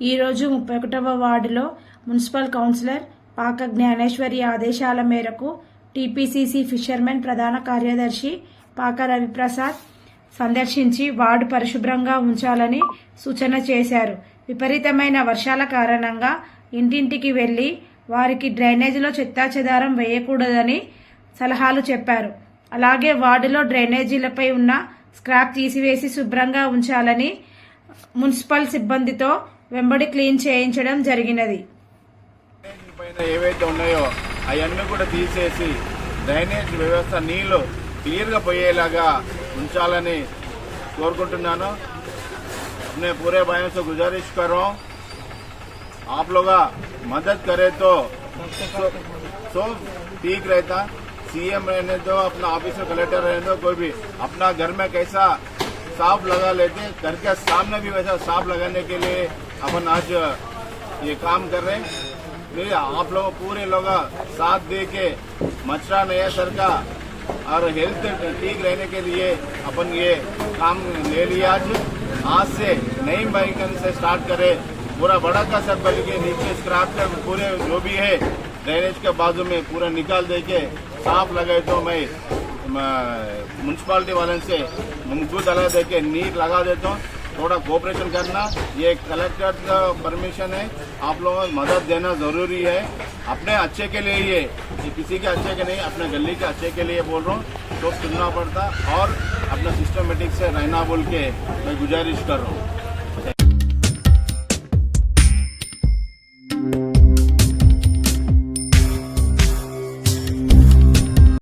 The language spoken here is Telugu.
ఈరోజు ముప్పై ఒకటవ వార్డులో మున్సిపల్ కౌన్సిలర్ పాక జ్ఞానేశ్వరి ఆదేశాల మేరకు టీపీసీసీ ఫిషర్మెన్ ప్రధాన కార్యదర్శి పాక రవిప్రసాద్ సందర్శించి వార్డు పరిశుభ్రంగా ఉంచాలని సూచన చేశారు. విపరీతమైన వర్షాల కారణంగా ఇంటింటికి వెళ్ళి వారికి డ్రైనేజీలో చెత్తాచెదారం వేయకూడదని సలహాలు చెప్పారు. అలాగే వార్డులో డ్రైనేజీలపై ఉన్న స్క్రాప్ తీసివేసి శుభ్రంగా ఉంచాలని మున్సిపల్ సిబ్బందితో వెంబడి క్లీన్ చేయించడం జరిగినది డ్రైనేజ్ పైన ఏవైతే ఉన్నాయో అవన్నీ కూడా తీసేసి డ్రైనేజ్ వ్యవస్థ నీళ్లు క్లియర్గా పోయేలాగా ఉంచాలని కోరుకుంటున్నాను अपने पूरे भाइयों से गुजारिश कर रहा हूँ आप लोग मदद करे तो सो, सो ठीक रहता सीएम रहने दो अपना ऑफिसर कलेक्टर रहने दो कोई भी अपना घर में कैसा साफ लगा लेते घर के सामने भी वैसा साफ लगाने के लिए अपन आज ये काम कर रहे हैं। आप लोग पूरे लोग साथ दे के मचरा नया सर का और हेल्थ ठीक रहने के लिए अपन ये काम ले लिया आज। आज से नई बाइकन से स्टार्ट करे। पूरा बड़ा का सब बल के नीचे स्क्रैप से पूरे जो भी है ड्रेनेज के बाजू में पूरा निकाल दे के साफ़ लगाए तो मैं म्यूनसिपाली वाले से मुमकू दला दे के नीट लगा देता हूँ। थोड़ा कोऑपरेशन करना, ये कलेक्टर का परमिशन है। आप लोगों को मदद देना ज़रूरी है। अपने अच्छे के लिए ये किसी के अच्छे के नहीं, अपने गली के अच्छे के लिए बोल रहा हूँ। तो सुनना पड़ता और अपना सिस्टमेटिक से रहना बोल के मैं गुजारिश कर रहा हूँ।